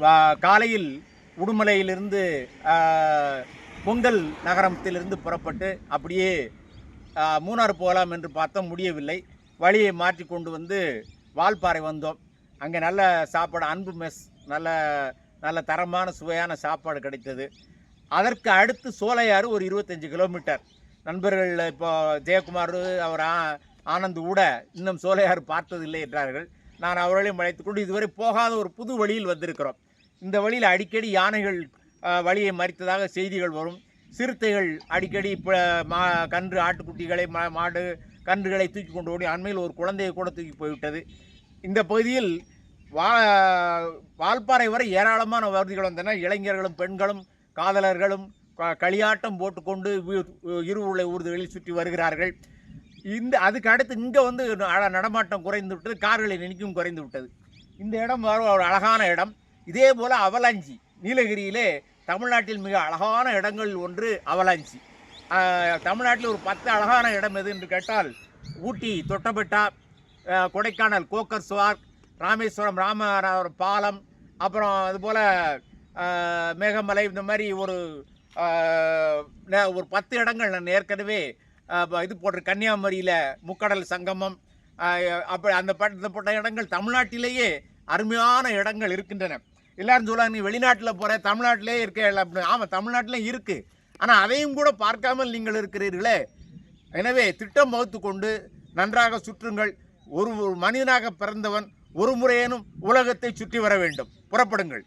வா- காலையில் உடுமலையிலிருந்து பொங்கல் நகரத்திலிருந்து புறப்பட்டு அப்படியே மூணார் போகலாம் என்று பார்த்தோம். முடியவில்லை. வழியை மாற்றி கொண்டு வந்து வால்பாறை வந்தோம். அங்கே நல்ல சாப்பாடு அன்பு மெஸ் நல்ல நல்ல தரமான சுவையான சாப்பாடு கிடைத்தது. அதற்கு அடுத்து சோலையாறு ஒரு இருபத்தஞ்சி கிலோமீட்டர். நண்பர்கள் இப்போ ஜெயக்குமார் அவர் ஆ- ஆனந்த் கூட இன்னும் சோலையாறு பார்த்ததில்லை என்றார்கள். நான் அவர்களையும் அழைத்து கொண்டு இதுவரை போகாத ஒரு புது வழியில் வந்திருக்கிறோம். இந்த வழியில் அடிக்கடி யானைகள் வழியை மறித்ததாக செய்திகள் வரும். சிறுத்தைகள் அடிக்கடி இப்போ மா கன்று ஆட்டுக்குட்டிகளை மா மாடு கன்றுகளை தூக்கி கொண்டு ஓடி அண்மையில் ஒரு குழந்தையை கூட தூக்கி போய்விட்டது. இந்த பகுதியில் வா வால்பாறை வரை ஏராளமான வசதிகள் வந்தன. இளைஞர்களும் பெண்களும் காதலர்களும் க- களியாட்டம் போட்டுக்கொண்டு இரு உள்ள ஊர்திகளில் சுற்றி வருகிறார்கள். இந்த அதுக்கு அடுத்து இங்கே வந்து நடமாட்டம் குறைந்து விட்டது கார்களின் எண்ணிக்கையும் குறைந்து விட்டது. இந்த இடம் ஒரு அழகான இடம். இதே போல் அவலாஞ்சி. நீலகிரியிலே தமிழ்நாட்டில் மிக அழகான இடங்கள் ஒன்று அவலாஞ்சி. தமிழ்நாட்டில் ஒரு பத்து அழகான இடம் எது என்று கேட்டால் ஊட்டி தொட்டபெட்டா கொடைக்கானல் கோக்கர் சுவார் ராமேஸ்வரம் ராமநாதபுரம் பாலம் அப்புறம் அதுபோல் மேகமலை இந்த மாதிரி ஒரு ஒரு பத்து இடங்கள் நான் ஏற்கனவே இது போட்டு கன்னியாகுமரியில் முக்கடல் சங்கமம் அப்படி அந்த பட்ட இடங்கள் தமிழ்நாட்டிலேயே அருமையான இடங்கள் இருக்கின்றன. எல்லாரும் சொல்லுவாங்க நீ வெளிநாட்டில் போகிற தமிழ்நாட்டிலே இருக்க அப்படின்னு ஆமாம் தமிழ்நாட்டிலே இருக்குது ஆனால் அதையும் கூட பார்க்காமல் நீங்கள் இருக்கிறீர்களே. எனவே திட்டம் வகுத்து கொண்டு நன்றாக சுற்றுங்கள். ஒரு ஒரு மனிதனாக பிறந்தவன் ஒரு முறையேனும் உலகத்தை சுற்றி வர வேண்டும். புறப்படுங்கள்.